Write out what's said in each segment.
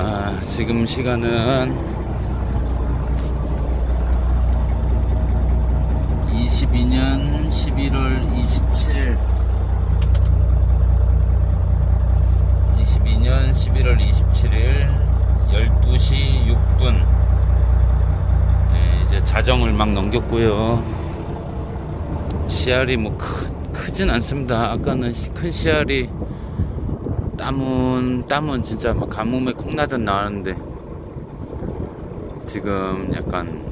자, 지금 시간은 22년 11월 27일. 22년 11월 27일 12시 6분. 네, 이제 자정을 막 넘겼고요. 씨알이 뭐 크, 크진 않습니다. 아까는 시- 큰 씨알이 땀은 땀은 진짜 막 가뭄에 콩나듯 나는데 지금 약간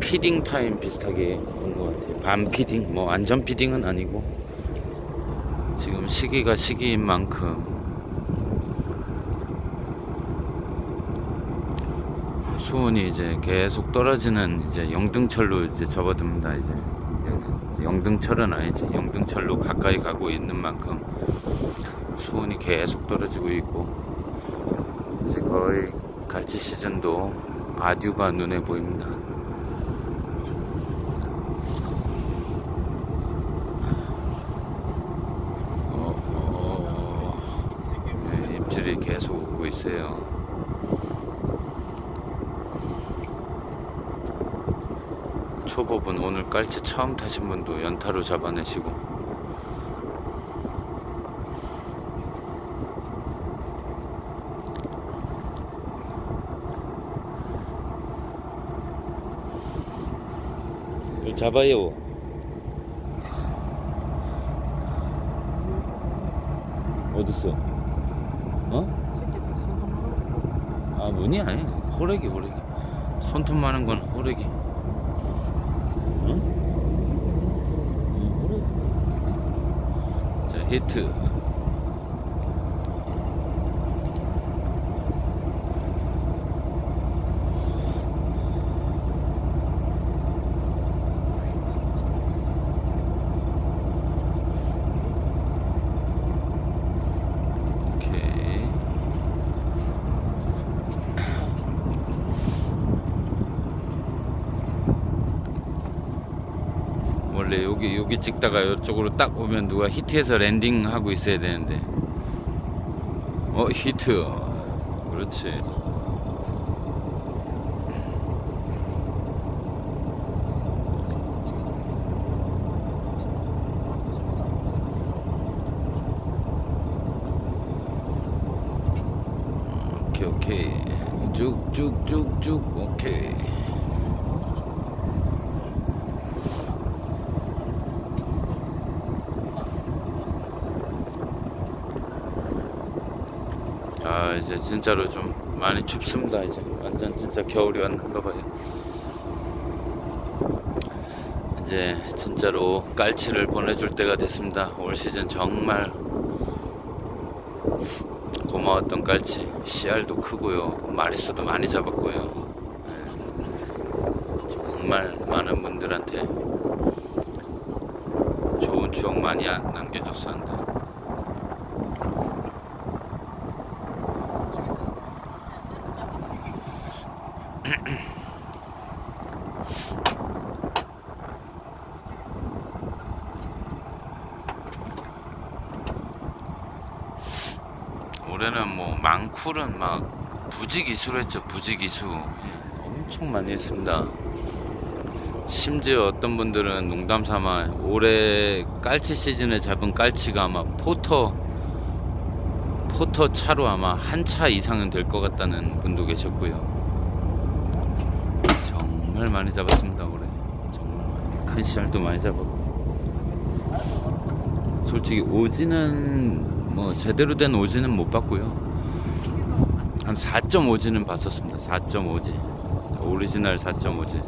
피딩 타임 비슷하게 온 것 같아요. 반 피딩, 뭐 완전 피딩은 아니고 지금 시기가 시기인 만큼 수온이 이제 계속 떨어지는 이제 영등철로 이제 접어듭니다. 이제 영등철은 아니지 영등철로 가까이 가고 있는 만큼 수온이 계속 떨어지고 있고 이제 거의 갈치 시즌도 아듀가 눈에 보입니다. 어, 어, 네, 입질이 계속 오고 있어요. 초보분 오늘 깔치 처음 타신 분도 연타로 잡아내시고 잡아요. 어딨어? 어? 아 문이 아니 호래기 호래기 손톱 많은 건 호래기 응, 호래기 자 히트 오케이 원래 여기 여기 찍다가 이쪽으로 딱 오면 누가 히트해서 랜딩 하고 있어야 되는데. 어 히트. 그렇지. 오케이 오케이. 쭉쭉쭉쭉. 오케이 아 이제 진짜로 좀 많이 춥습니다. 이제 완전 진짜 겨울이 왔는가 봐요. 이제 진짜로 깔치를 보내줄 때가 됐습니다. 올 시즌 정말 고마웠던 깔치. 씨알도 크고요. 마리수도 많이 잡았고요. 예. 정말 많은 분들한테 좋은 추억 많이 안- 남겨줬었는데 올해는 뭐 망쿨은 막 부지기수로 했죠 부지기수. 예, 엄청 많이 했습니다. 심지어 어떤 분들은 농담 삼아 올해 깔치 시즌에 잡은 깔치가 아마 포터 포터 차로 아마 한 차 이상은 될 것 같다는 분도 계셨고요. 정말 많이 잡았습니다 올해. 정말 많이. 큰 씨알도 많이 잡았고. 솔직히 오지는 뭐 제대로 된 오지는 못 봤고요. 한 4.5지는 봤었습니다. 4.5지. 오리지널 4.5지.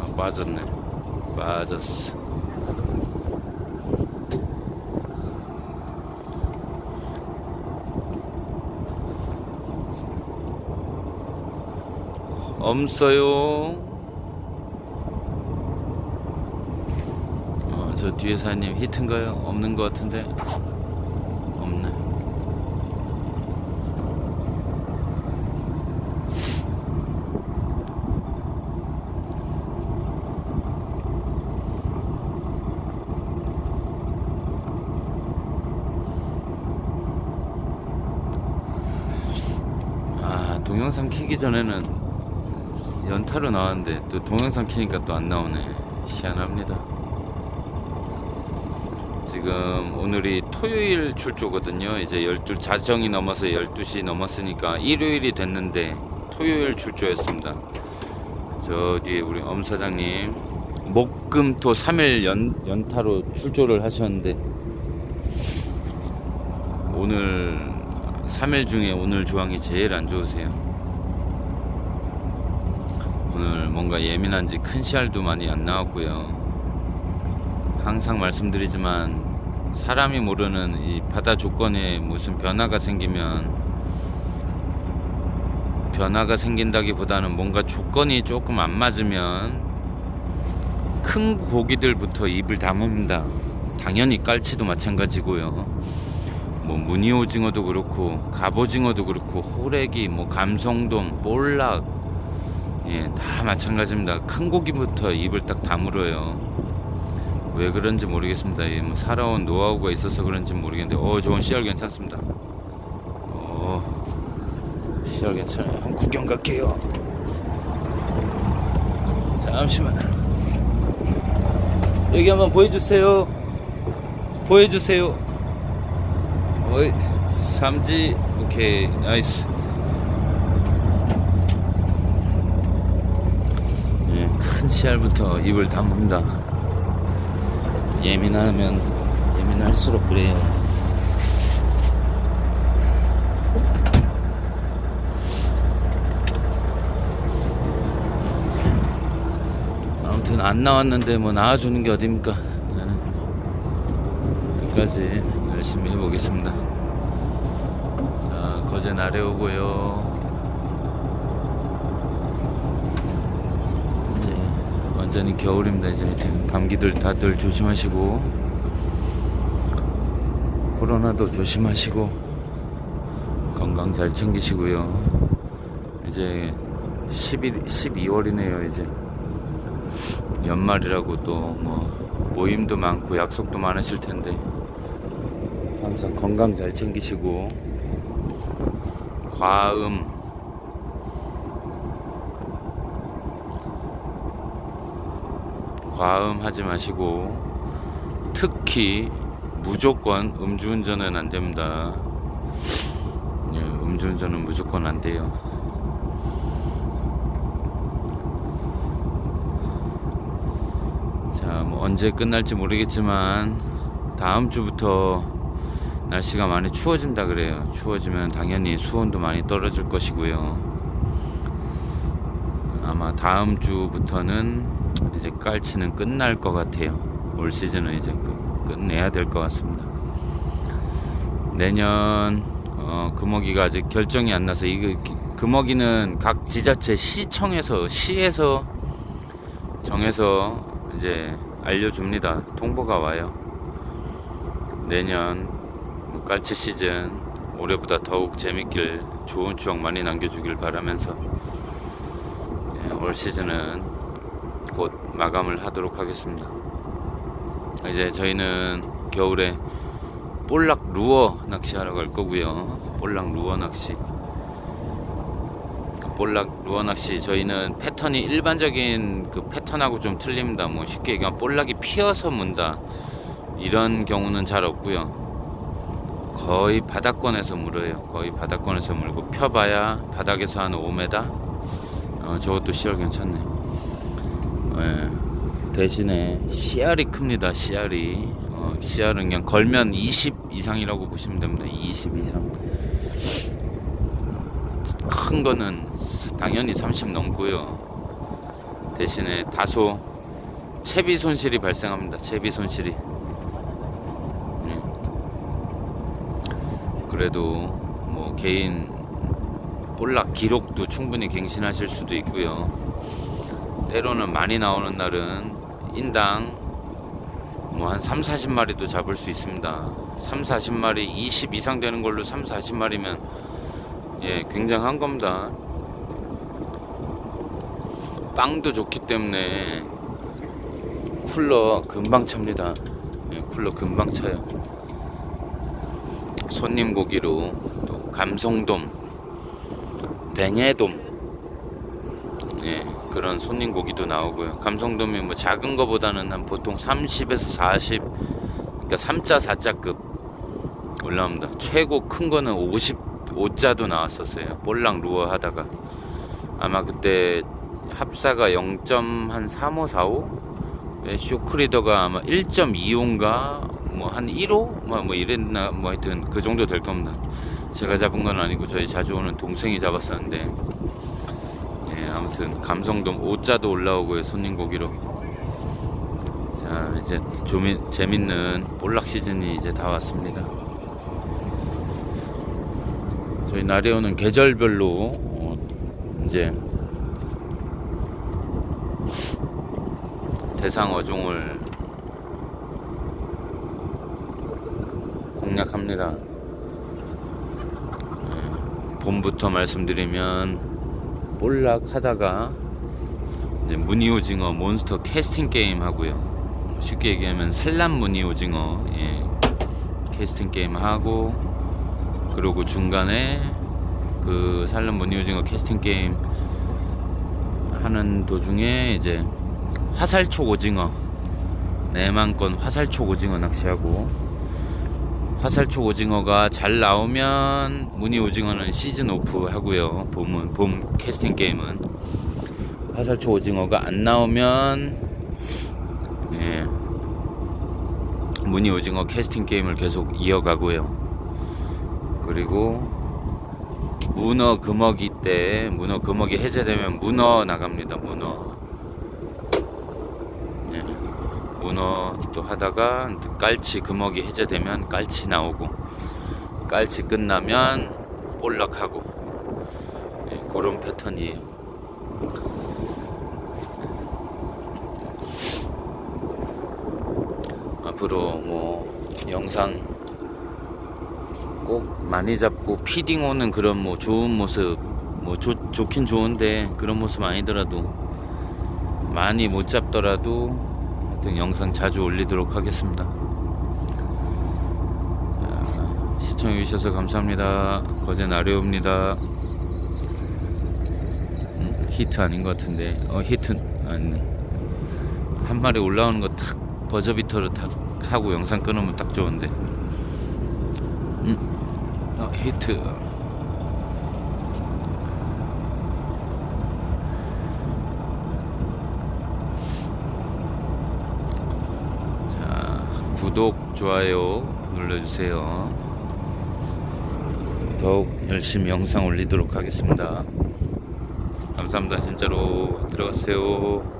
아, 빠졌네. 빠졌어. 없어요. 어, 저 뒤에 사장님 히트인가요? 없는 것 같은데 없네. 동영상 키기 전에는 연타로 나왔는데 또 동영상 키니까 또 안 나오네 희한합니다 지금 오늘이 토요일 출조거든요 이제 12 자정이 넘어서 12시 넘었으니까 일요일이 됐는데 토요일 출조였습니다 저 뒤에 우리 엄 사장님 목금토 3일 연, 연타로 출조를 하셨는데 오늘 3일 중에 오늘 조항이 제일 안 좋으세요. 오늘 뭔가 예민한지 큰 씨알도 많이 안 나왔고요. 항상 말씀드리지만 사람이 모르는 이 바다 조건에 무슨 변화가 생기면 변화가 생긴다기보다는 뭔가 조건이 조금 안 맞으면 큰 고기들부터 입을 다뭅니다. 당연히 깔치도 마찬가지고요. 뭐 무늬 오징어도 그렇고 갑오징어도 그렇고 호래기 뭐 감성돔 볼락 예 다 마찬가지입니다 큰 고기부터 입을 딱 다물어요 왜 그런지 모르겠습니다. 예, 뭐 살아온 노하우가 있어서 그런지 모르겠는데 어 좋은 씨알 괜찮습니다. 어 씨알 괜찮아요. 구경 갈게요. 잠시만 여기 한번 보여주세요. 보여주세요. 어이, 삼지 오케이 나이스. 예, 큰 씨알부터 입을 다문다 예민하면 예민할수록 그래요 아무튼 안 나왔는데 뭐 나와주는 게 어딥니까 예. 끝까지 열심히 해보겠습니다. 자, 거제 아래 오고요. 이제 완전히 겨울입니다. 이제 감기들 다들 조심하시고 코로나도 조심하시고 건강 잘 챙기시고요. 이제 11, 12월이네요. 이제 연말이라고 또 뭐 모임도 많고 약속도 많으실 텐데 항상 건강 잘 챙기시고 과음 과음 하지 마시고 특히 무조건 음주운전은 안 됩니다. 예, 음주운전은 무조건 안 돼요. 자, 뭐 언제 끝날지 모르겠지만 다음 주부터 날씨가 많이 추워진다 그래요. 추워지면 당연히 수온도 많이 떨어질 것이고요. 아마 다음 주부터는 이제 깔치는 끝날 것 같아요. 올 시즌은 이제 끝, 끝내야 될 것 같습니다. 내년 어, 금어기가 아직 결정이 안 나서 이거 금어기는 각 지자체 시청에서 시에서 정해서 이제 알려줍니다. 통보가 와요. 내년 뭐 깔치 시즌 올해보다 더욱 재밌길 좋은 추억 많이 남겨주길 바라면서 예, 올 시즌은 곧 마감을 하도록 하겠습니다. 이제 저희는 겨울에 볼락 루어 낚시하러 갈 거고요. 볼락 루어 낚시. 볼락 루어 낚시 저희는 패턴이 일반적인 그 패턴하고 좀 틀립니다. 뭐 쉽게 얘기하면 볼락이 피어서 문다 이런 경우는 잘 없고요. 거의 바닥권에서 물어요. 거의 바닥권에서 물고 펴봐야 바닥에서 한 5m. 어, 저것도 씨알 괜찮네. 예. 대신에 씨알이 큽니다. 씨알이. 어, 씨알은 그냥 걸면 20 이상이라고 보시면 됩니다. 20 이상. 큰 거는 당연히 30 넘고요. 대신에 다소 채비 손실이 발생합니다. 채비 손실이. 예. 그래도 뭐 개인 볼락 기록도 충분히 갱신하실 수도 있고요. 때로는 많이 나오는 날은 인당 뭐 한 3, 40마리도 잡을 수 있습니다. 3, 40마리 20 이상 되는 걸로 3, 40마리면 예, 굉장한 겁니다. 빵도 좋기 때문에 쿨러 금방 찹니다. 예, 쿨러 금방 차요. 손님 고기로 또 감성돔 뱅해돔 예, 그런 손님 고기도 나오고요. 감성돔이 뭐 작은 거보다는 한 보통 30에서 40 그러니까 3자 4자급 올라옵니다. 최고 큰 거는 55자도 나왔었어요. 볼랑 루어 하다가 아마 그때 합사가 0.3545 예, 쇼크리더가 아마 1.25인가 뭐 한 1호 뭐, 뭐 이랬나 뭐 하여튼 그 정도 될 겁니다. 제가 잡은 건 아니고 저희 자주 오는 동생이 잡았었는데 예, 아무튼 감성돔 5자도 올라오고요 손님 고기로 자 이제 조미, 재밌는 볼락 시즌이 이제 다 왔습니다 저희 나레오는 계절별로 어, 이제 대상 어종을 공략합니다. 예, 봄부터 말씀드리면 볼락 하다가 이제 무늬 오징어 몬스터 캐스팅 게임 하고요. 쉽게 얘기하면 산란 무늬 오징어 예, 캐스팅 게임 하고 그리고 중간에 그 산란 무늬 오징어 캐스팅 게임 하는 도중에 이제 화살촉 오징어 내만건 화살촉 오징어 낚시하고 화살촉 오징어가 잘 나오면 무늬 오징어는 시즌 오프 하고요. 봄은 봄 캐스팅 게임은. 화살촉 오징어가 안 나오면 예. 무늬 오징어 캐스팅 게임을 계속 이어가고요. 그리고 문어 금어기 때 문어 금어기 해제되면 문어 나갑니다. 문어 예. 문어 또 하다가 깔치 금어기 해제되면 깔치 나오고 깔치 끝나면 볼락하고. 예, 그런 패턴이에요. 앞으로 뭐 영상 꼭 많이 잡고 피딩 오는 그런 뭐 좋은 모습 뭐 좋, 좋긴 좋은데 그런 모습 아니더라도 많이 못 잡더라도 하여튼 영상 자주 올리도록 하겠습니다. 자, 시청해 주셔서 감사합니다. 거제 나래오입니다. 음, 히트 아닌 것 같은데 어 히트 아니네. 한 마리 올라오는 거 탁 버저비터로 탁 하고 영상 끊으면 딱 좋은데. 음, 어, 히트. 자, 구독, 좋아요 눌러주세요. 더욱 열심히 영상 올리도록 하겠습니다. 감사합니다. 진짜로 들어가세요.